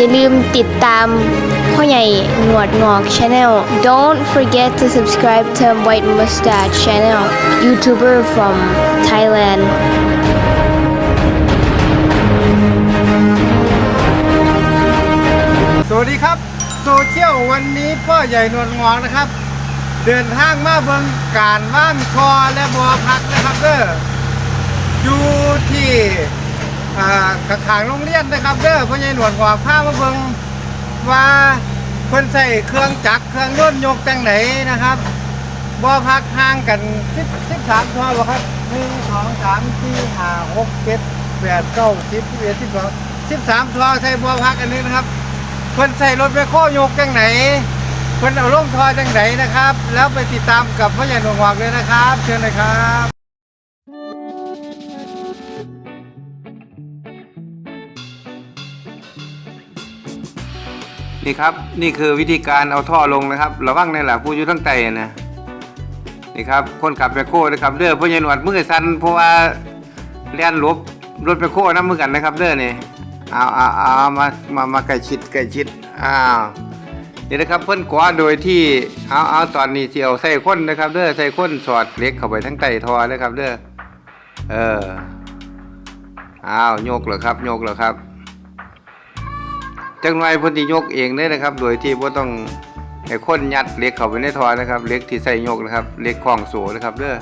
อย่าลืมติดตามพ่อใหญ่หนวดงอก Channel Don't forget to subscribe to White Mustache Channel YouTuber from Thailand สวัสดีครับโซเชียลวันนี้พ่อใหญ่นวลงอกนะครับ เดินทางมาเบิงการว่างคอและบอพักนะครับเด้ออยู่ที่ อ่ากระถางโรงเรียนนะครับเด้อพ่อใหญ่หนวลงอกพามาเบิงว่าเพิ่นใส่เครื่องจักรเครื่องยนต์ยกจังไหนนะครับบอพักห่างกันสิบสิบสามทอบ่ครับหนึ่งสองสามสี่ห้าหกเจ็ดแปดเก้าสิบสิบเอ็ดสิบสองสิบสามทอใส่บอพักอันนี้นะครับเพิ่นใส่รถไปโค้ยกจังไหนเพิ่นเอาลงทอจังไหนนะครับ แล้วไปติดตามกับพ่อใหญ่หนวงหวกเลยนะครับ เชิญเลยครับ นี่ครับนี่คือวิธีการเอาท่อลงนะครับระวังในหละผู้อยู่ทั้งใจนะนี่ครับคนขับแมคโครนะครับเด้อพ่อใหญ่หนวดมือสั่นเพราะว่าเลียนหลบรถแมคโครน้ำมือกันนะครับเด้อนี่เอาเอาเอามามามาใกล้ชิดใกล้ชิดอ้าวนี่นะครับเพิ่นกวาโดยที่เอาเอาตอนนี้เสียวใส่ค้นนะครับเด้อใส่ค้นสอดเล็กเข้าไปทั้งใต้ท่อนะครับเด้อเอออ้าวโยกเหรอครับโยกเหรอครับ จังไรเพิ่นสิยกเองเลยนะครับ โดยที่บ่ต้องให้คนยัดเล็กเข้าไปในท่อนะครับเล็กที่ใส่ยกนะครับเล็กคล้องโซ่นะครับเด้อ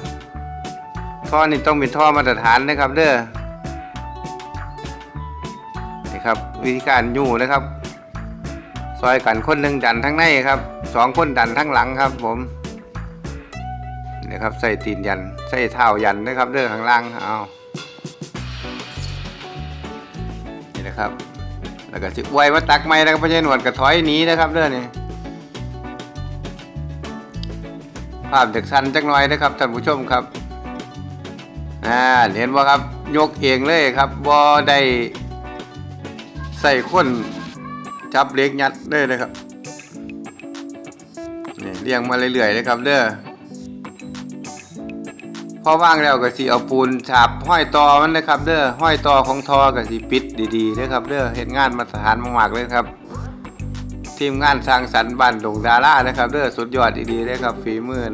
ท่อนี่ต้องเป็นท่อมาตรฐานนะครับเด้อนี่ครับวิธีการยู่นะครับ ซอยกันคนหนึ่งดันทั้งในครับสองคนดันทั้งหลังครับ ผมนี่นะครับใส่ตีนยันใส่เท้ายันนะครับเด้อข้างล่างเอานี่นะครับ แล้วก็สิไว้มาตักไม้แล้วก็ไม่ใช่หนวดกระถอยหนีนะครับเด้องนี่ภาพจากสันจักหน่อยนะครับท่านผู้ชมครับอ่าเห็นว่าครับยกเองเลยครับบ่ได้ใส่ข้นจับเล็กยัดเลยนะครับนี่เรียงมาเรื่อยๆเลยครับเด้อ อว่างแล้วก็สิเอาปูนฉาบห้อยตอมันนะครับ เด้อห้อยตอของทอก็สิปิดดีๆนะครับเด้อเฮ็ดงานมาตรฐานมากๆเลยครับ ทีมงานสร้างสรรค์บ้านดงดารานะครับเด้อสุดยอดดีๆเลยครับฝีมือ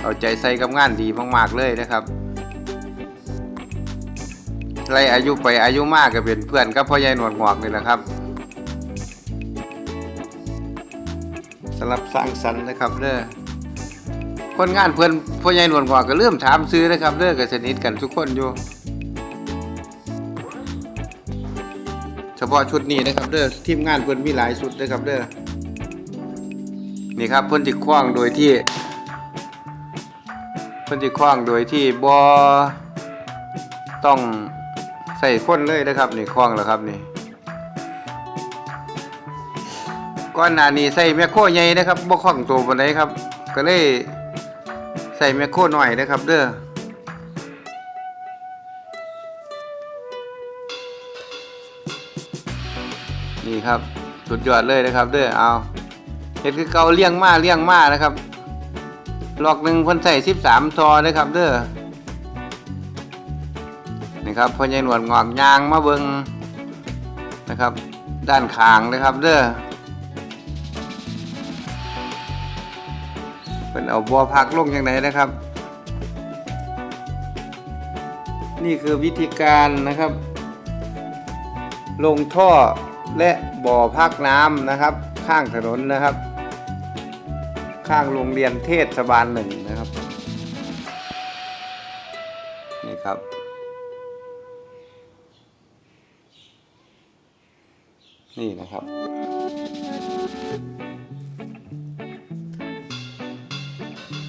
เอาใจใส่กับงานดีมากๆเลยนะครับไล่อายุไปอายุมากก็เป็นเพื่อนกับพ่อใหญ่หนวดงอกนี่แหละครับสำหรับสร้างสรรค์นะครับเด้อ คนงานเพื่อนพ่อใหญ่หนวลกว่าก็เริ่มถามซื้อนะครับเลิกกันสนิทกันทุกคนอยู่ เฉพาะชุดนี้นะครับเด้อทีมงานเพื่อนมีหลายชุดนะครับเด้อนี่ครับเพื่อนจิคว้างโดยที่ เพื่อนจิคว้างโดยที่บอต้องใส่ข้นเลยนะครับนี่คว้างแล้วครับนี่ก้อนหนานี้ใส่แมคโครใหญ่นะครับบ่คล้องตัวปานใดครับ ก็เลย ใส่แมคโครหน่อยนะครับเด้อนี่ครับสุดยอดเลยนะครับเด้อเอาเห็ดคือเกาเลี้ยงมาเลี้ยงมานะครับหลอกหนึ่งพิ่นใส่สิบสามทอนะครับเด้อนี่ครับพ่อใหญ่หนวดงอกยางมาเบิงนะครับ ด้านขางนะครับเด้อ เป็นเอาบัวพักลงอย่างไรนะครับ นี่คือวิธีการนะครับ ลงท่อและบ่อพักน้ำนะครับ ข้างถนนนะครับ ข้างโรงเรียนเทศบาลหนึ่งนะครับ นี่ครับนี่นะครับ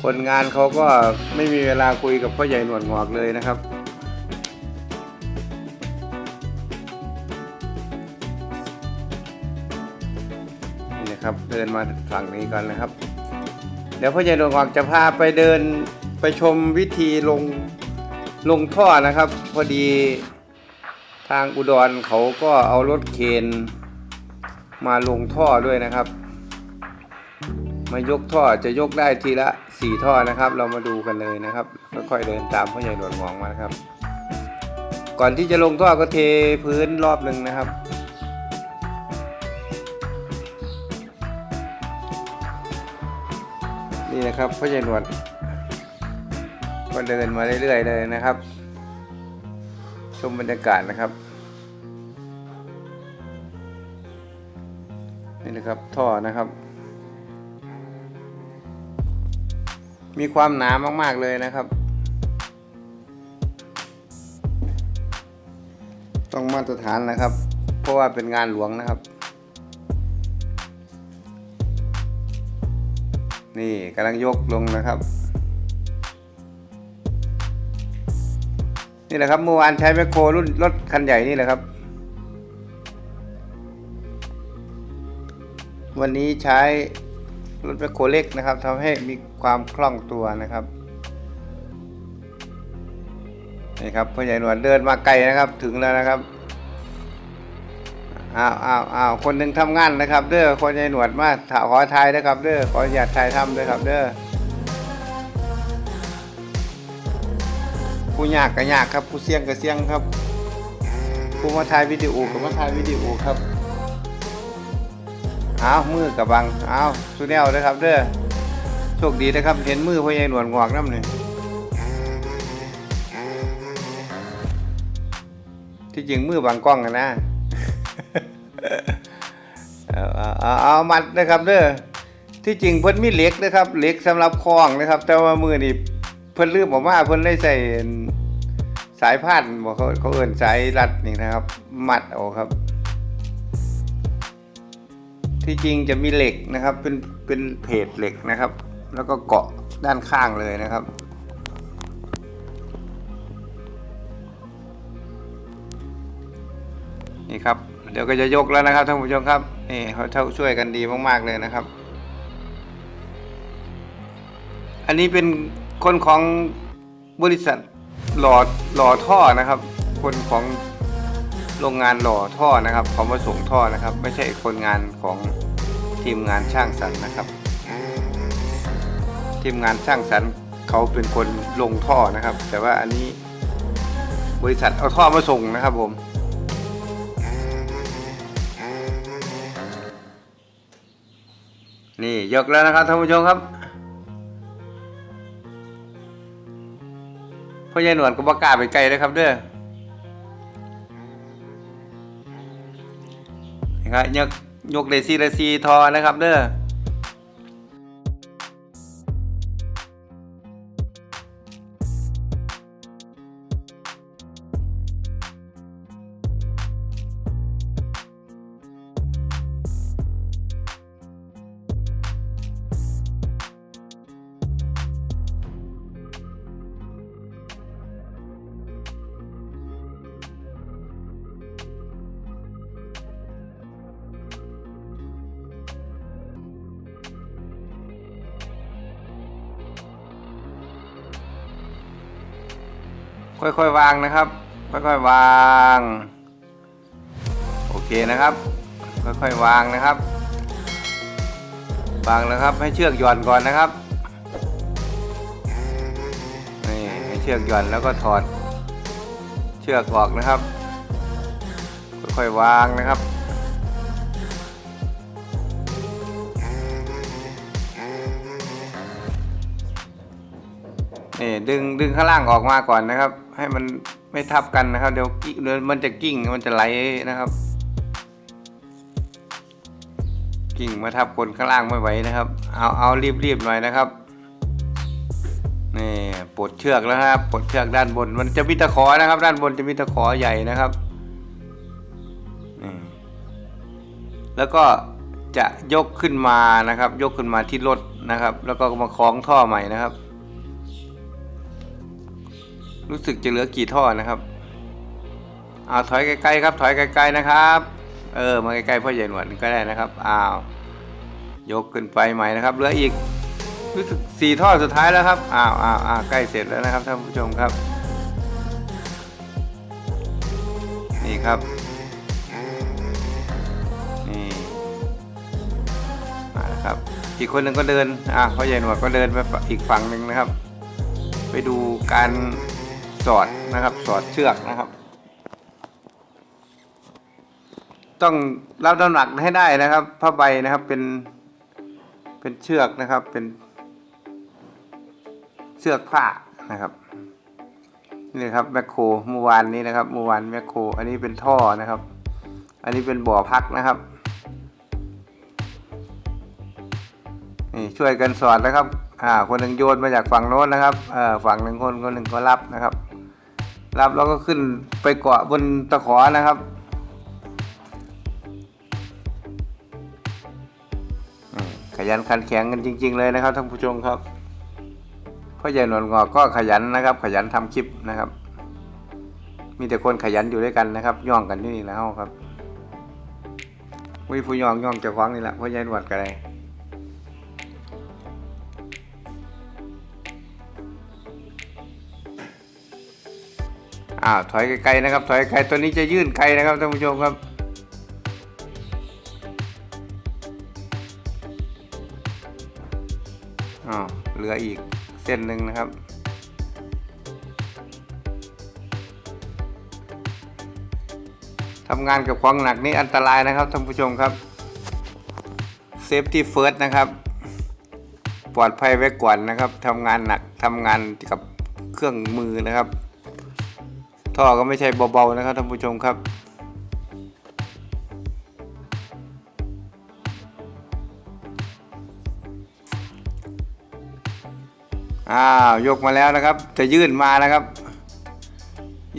คนงานเขาก็ไม่มีเวลาคุยกับพ่อใหญ่หนวดงอกเลยนะครับ นี่นะครับเดินมาฝั่งนี้ก่อนนะครับ เดี๋ยวพ่อใหญ่หนวดงอกจะพาไปเดินไปชมวิธีลงลงท่อนะครับ พอดีทางอุดรเขาก็เอารถเคนมาลงท่อด้วยนะครับ มายกท่อจะยกได้ทีละ 4 ท่อนะครับ เรามาดูกันเลยนะครับ ค่อยๆเดินตามพ่อใหญ่หลวงมองมานะครับ ก่อนที่จะลงท่อก็เทพื้นรอบหนึ่งนะครับ นี่นะครับพ่อใหญ่หนวดก็เดินมาเรื่อยๆเลยนะครับ ชมบรรยากาศนะครับนี่นะครับท่อนะครับ มีความหนามากๆเลยนะครับ ต้องมาตรฐานนะครับ เพราะว่าเป็นงานหลวงนะครับ นี่กำลังยกลงนะครับ นี่แหละครับเมื่อวานใช้แมคโครรุ่นรถคันใหญ่นี่แหละครับ วันนี้ใช้ รถแมคโครเล็กนะครับทำให้มีความคล่องตัวนะครับนี่ครับพ่อใหญ่หนวดเดินมาไกลนะครับถึงแล้วนะครับอ้าวอ้าวอ้าวคนหนึ่งทำงานนะครับ เด้อคนใหญ่หนวดมาถาขอทายนะครับ เด้อขออยากทายทำด้วยครับ เด้อผู้ยากก็ยากครับผู้เสี่ยงก็เสี่ยงครับผู้มาถ่ายวิดีโอก็มาถ่ายวิดีโอครับ เอามือกับบังเอาสุแนวเลยครับเด้อโชคดีนะครับเห็นมือพ่อใหญ่หนวดงอกน้ำหนึ่งที่จริงมือบังกล้องกันนะเอาเอาเอาเอามัดนะครับเด้อที่จริงเพิ่นมีเหล็กนะครับเหล็กสำหรับคล้องนะครับ แต่ว่ามือนี่เพิ่นลืมออกมาเพิ่นเลยใส่สายพานบอกเขาเขาเอิ้นสายรัดนี่นะครับ มัดเอาครับ ที่จริงจะมีเหล็กนะครับ เป็นเป็นเพจเหล็กนะครับ แล้วก็เกาะด้านข้างเลยนะครับ นี่ครับ เดี๋ยวก็จะยกแล้วนะครับท่านผู้ชมครับนี่เขาเท่าช่วยกันดีมากๆเลยนะครับ อันนี้เป็นคนของบริษัทหล่อหล่อท่อนะครับ คนของ โรงงานหล่อท่อนะครับเขามาส่งท่อนะครับ ไม่ใช่คนงานของทีมงานช่างสรรนะครับ ทีมงานช่างสรรเขาเป็นคนลงท่อนะครับ แต่ว่าอันนี้บริษัทเอาท่อมาส่งนะครับผมนี่ยกแล้วนะครับท่านผู้ชมครับพ่อใหญ่หนวดก็ประกาศไปไกลเลยครับเด้อ นี่ครับยกยกเลซี่เลซี่ทอนะครับเด้อ ค่อยๆวางนะครับ ค่อยๆวาง โอเคนะครับ ค่อยๆวางนะครับ วางแล้วครับ ให้เชือกหย่อนก่อนนะครับนี่ให้เชือกหย่อนแล้วก็ถอด เชือกออกนะครับ ค่อยๆวางนะครับ นี่ดึงดึงข้างล่างออกมาก่อนนะครับ ให้มันไม่ทับกันนะครับ เดี๋ยวกิ้งเดี๋ยวมันจะกิ้งมันจะไหลนะครับ กิ่งมาทับคนข้างล่างไม่ไหวนะครับ เอาเอารีบรีบหน่อยนะครับนี่ปลดเชือกแล้วครับปลดเชือกด้านบน มันจะมีตะขอนะครับ ด้านบนจะมีตะขอใหญ่นะครับนี่แล้วก็จะยกขึ้นมานะครับ ยกขึ้นมาที่รถนะครับ แล้วก็มาคล้องท่อใหม่นะครับ รู้สึกจะเหลือกี่ท่อนะครับเอาถอยไกลๆครับ ถอยไกลๆนะครับ เออมาใกล้ๆพ่อใหญ่หนวดก็ได้นะครับอ้าวยกขึ้นไปใหม่นะครับเหลืออีกรู้สึกสี่ท่อสุดท้ายแล้วครับอ้าวอ้าวอ้าวใกล้เสร็จแล้วนะครับท่านผู้ชมครับ นี่ครับนี่มาแล้วครับ อีกคนหนึ่งก็เดินอ่าพ่อใหญ่หนวดก็เดินไปอีกฝั่งหนึ่งนะครับ ไปดูการ สอดนะครับ สอดเชือกนะครับ ต้องรับน้ำหนักให้ได้นะครับผ้าใบนะครับเป็นเป็นเชือกนะครับ เป็นเสือกผ้านะครับนี่ครับแมคโครเมื่อวานนี้นะครับเมื่อวานแมคโคร อันนี้เป็นท่อนะครับ อันนี้เป็นบ่อพักนะครับนี่ช่วยกันสอดนะครับอ่าคนหนึ่งโยนมาจากฝั่งโน้นนะครับเอ่อฝั่งหนึ่งคนคนหนึ่งก็รับนะครับ รับแล้วก็ขึ้นไปเกาะบนตะขอนะครับขยันขันแข็งกันจริง ๆ เลยนะครับท่านผู้ชมครับพ่อใหญ่หนวดงอกก็ขยันนะครับ ขยันทำคลิปนะครับ มีแต่คนขยันอยู่ด้วยกันนะครับ ย่องกันที่นี่แล้วครับวิผู้ย่องย่องเจ้าของนี่แหละพ่อใหญ่หนวดกันเลย อ้าวถอยไกลๆนะครับถอยไกลตัวนี้จะยื่นไกลนะครับท่านผู้ชมครับอ้าวเหลืออีกเส้นหนึ่งนะครับทำงานกับของหนักนี่อันตรายนะครับท่านผู้ชมครับเซฟตี้เฟิร์สนะครับ ปลอดภัยไว้ก่อนนะครับทำงานหนักทำงานกับเครื่องมือนะครับ ท่อก็ไม่ใช่เบาๆนะครับท่านผู้ชมครับ อ้าวยกมาแล้วนะครับ จะยื่นมานะครับ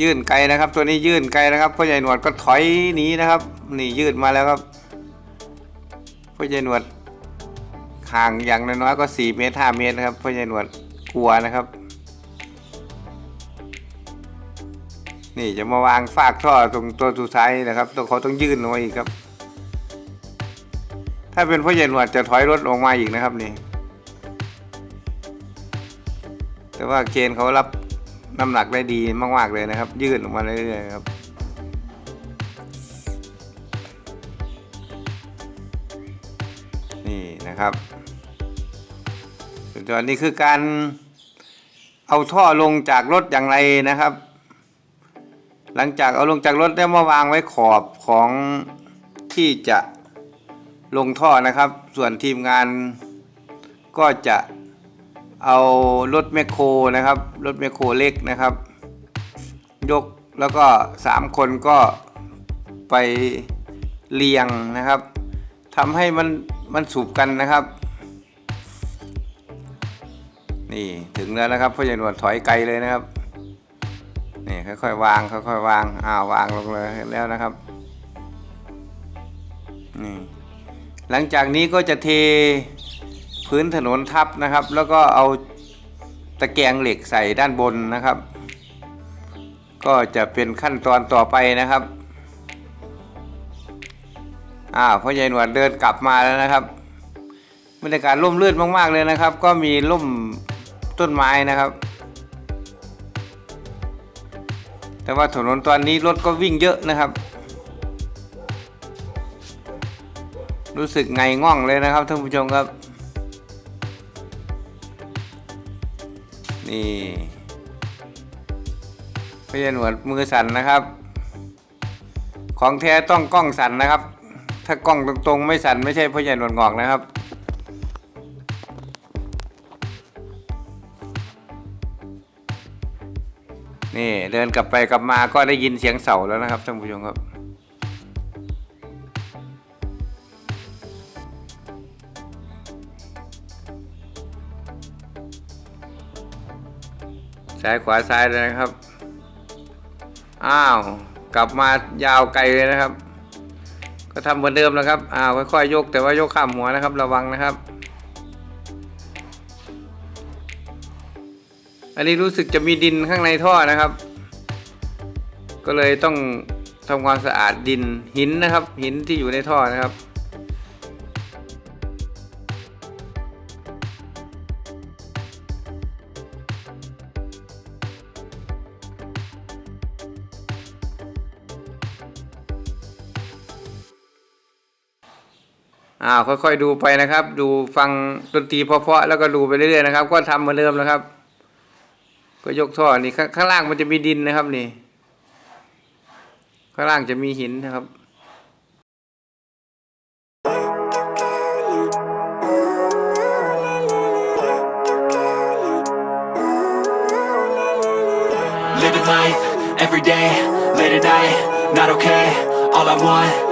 ยื่นไกลนะครับ ตัวนี้ยื่นไกลนะครับพ่อใหญ่หนวดก็ถอยหนีนะครับ นี่ยื่นมาแล้วครับพ่อใหญ่หนวดห่างอย่างน้อยก็4เมตร5เมตรนะครับพ่อใหญ่หนวดกลัวนะครับ นี่จะมาวางฟากท่อตรงตัวสุดท้ายนะครับต้องเขาต้องยื่นออกมาอีกครับ ถ้าเป็นพ่อใหญ่หนวดจะถอยรถออกมาอีกนะครับนี่ แต่ว่าเกณฑ์เขารับน้ำหนักได้ดีมากๆเลยนะครับ ยื่นออกมาเรื่อยๆครับนี่นะครับส่วนนี้คือการเอาท่อลงจากรถอย่างไรนะครับ หลังจากเอาลงจากรถได้มาวางไว้ขอบของที่จะลงท่อนะครับ ส่วนทีมงานก็จะเอารถแมคโครนะครับ รถแมคโครเล็กนะครับ ยกแล้วก็สามคนก็ไปเรียงนะครับทำให้มันมันสูบกันนะครับ นี่ถึงแล้วนะครับพ่อใหญ่หนวดถอยไกลเลยนะครับ นี่ค่อยๆวางค่อยๆวางอ้าววางลงเลยแล้วนะครับนี่หลังจากนี้ก็จะเทพื้นถนนทับนะครับ แล้วก็เอาตะแกรงเหล็กใส่ด้านบนนะครับ ก็จะเป็นขั้นตอนต่อไปนะครับอ้าวพ่อใหญ่หนวดเดินกลับมาแล้วนะครับบรรยากาศร่มรื่นมากๆเลยนะครับ ก็มีร่มต้นไม้นะครับ แต่ว่าถนนตอนนี้รถก็วิ่งเยอะนะครับ รู้สึกไงง่องเลยนะครับท่านผู้ชมครับ นี่พยานหนวดมือสั่นนะครับ ของแท้ต้องกล้องสั่นนะครับ ถ้ากล้องตรงๆ ไม่สั่นไม่ใช่พยานหนวดงอกนะครับ นี่เดินกลับไปกลับมาก็ได้ยินเสียงเสาแล้วนะครับท่านผู้ชมครับ ซ้ายขวาซ้ายเลยนะครับ อ้าว กลับมายาวไกลเลยนะครับ ก็ทำเหมือนเดิมนะครับ อ้าวค่อยๆยกแต่ว่ายกข้ามหัวนะครับ ระวังนะครับ นนี้รู้สึกจะมีดินข้างในท่อนะครับ ก็เลยต้องทำความสะอาดดินหินนะครับ หินที่อยู่ในท่อนะครับอ้าวค่อยๆดูไปนะครับ ดูฟังดนตรีเพาะๆแล้วก็ดูไปเรื่อยๆนะครับ ก็ทำเหมือนเดิมนะครับ ก็ยกท่อนี่ข้างล่างมันจะมีดินนะครับนี่ ข้างล่างจะมีหินนะครับ Living life every day late at night not okay all I want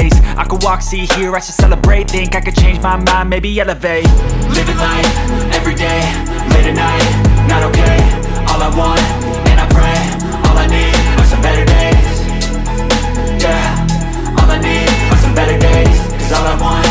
I could walk, see, hear, I should celebrate. Think I could change my mind, maybe elevate. Living life every day, late at night, not okay. All I want, and I pray, all I need are some better days. Yeah, all I need are some better days. Cause all I want,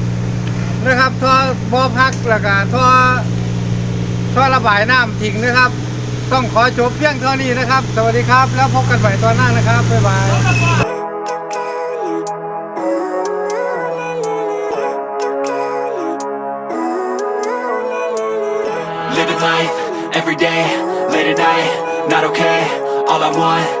นะครับท่อบอพักแล้วก็ท่อท่อระบายน้ำทิ้งนะครับ ต้องขอจบเพียงเท่านี้นะครับ สวัสดีครับ แล้วพบกันใหม่ตอนหน้านะครับ บ๊ายบาย Living life every day, late at night, not okay. All I want,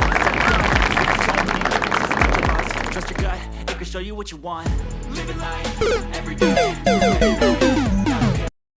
Show you what you want. Living life every day.